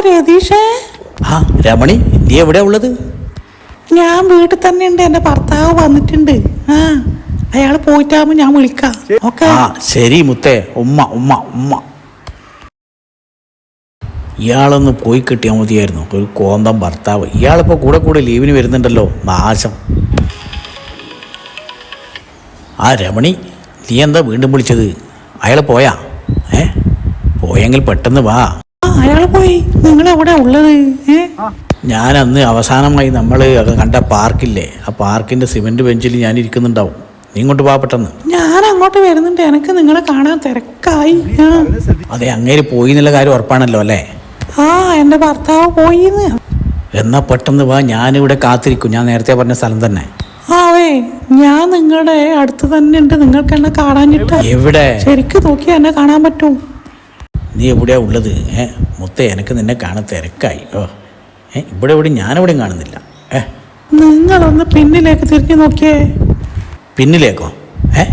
രതീഷേ? ആ രമണി നീ എവിടെയാ ഉള്ളത്? ഞാൻ വീട്ടിൽ തന്നെ ഉണ്ട് എന്റെ ഭർത്താവ് വന്നിട്ടുണ്ട്. ആ അയാൾ പോയിട്ടാകുമ്പോ ഞാൻ വിളിക്കാം. ഓക്കെ? ആ ശരി മുത്തേ. ഉമ്മ ഉമ്മ ഉമ്മ. ഇയാളൊന്ന് പോയി കിട്ടിയാൽ മതിയായിരുന്നു. ഒരു കോന്തം ഭർത്താവ്. ഇയാളിപ്പോൾ കൂടെ കൂടെ ലീവിന് വരുന്നുണ്ടല്ലോ. നാശം. ആ രമണി നീ എന്താ വീണ്ടും വിളിച്ചത്? അയാൾ പോയാ? ഏ? പോയെങ്കിൽ പെട്ടെന്ന് വാ. അയാൾ പോയി. നിങ്ങൾ എവിടെ ഉള്ളത്? ഞാൻ അന്ന് അവസാനമായി നമ്മൾ കണ്ട പാർക്കില്ലേ ആ പാർക്കിന്റെ സിമെന്റ് ബെഞ്ചിൽ ഞാൻ ഇരിക്കുന്നുണ്ടാവും. നീ ഇങ്ങോട്ട് പോവാ പെട്ടെന്ന്. ഞാൻ അങ്ങോട്ട് വരുന്നുണ്ട്. എനിക്ക് നിങ്ങളെ കാണാൻ തിരക്കായി. അതെ അങ്ങേര് പോയി എന്നുള്ള കാര്യം ഉറപ്പാണല്ലോ അല്ലേ? ആ എന്റെ ഭർത്താവ് പോയി എന്നാ പെട്ടെന്ന് വാ ഞാനിവിടെ കാത്തിരിക്കും. ഞാൻ നേരത്തെ പറഞ്ഞ സ്ഥലം തന്നെ. ആവേ ഞാൻ നിങ്ങളുടെ അടുത്ത് തന്നെ ഉണ്ട്. നിങ്ങൾക്ക് എന്നെ കാണാനിട്ട് എവിടെ? ശരിക്കും നോക്കി എന്നെ കാണാൻ പറ്റൂ. നീ എവിടെയാ ഉള്ളത്? ഏ? മുത്ത എനിക്ക് നിന്നെ കാണാൻ തിരക്കായി. ഓ. ഏ ഇവിടെ എവിടെ ഞാനെവിടെയും കാണുന്നില്ല. ഏ? നിങ്ങളൊന്ന് പിന്നിലേക്ക് തിരിഞ്ഞു നോക്കിയേ. പിന്നിലേക്കോ? ഏ?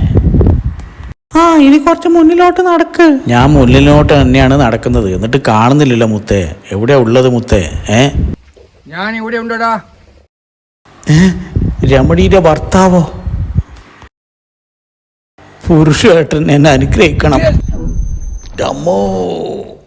ആ ഇനി കുറച്ച് മുന്നിലോട്ട് നടക്ക്. ഞാൻ മുന്നിലോട്ട് തന്നെയാണ് നടക്കുന്നത്. എന്നിട്ട് കാണുന്നില്ലല്ലോ മുത്തേ. എവിടെയാ ഉള്ളത് മുത്തേ? ഏ? ഞാൻ ഇവിടെ ഉണ്ടടാ രമണിയുടെ ഭർത്താവോ? പുരുഷേട്ടൻ എന്നെ അനുഗ്രഹിക്കണം. Damo.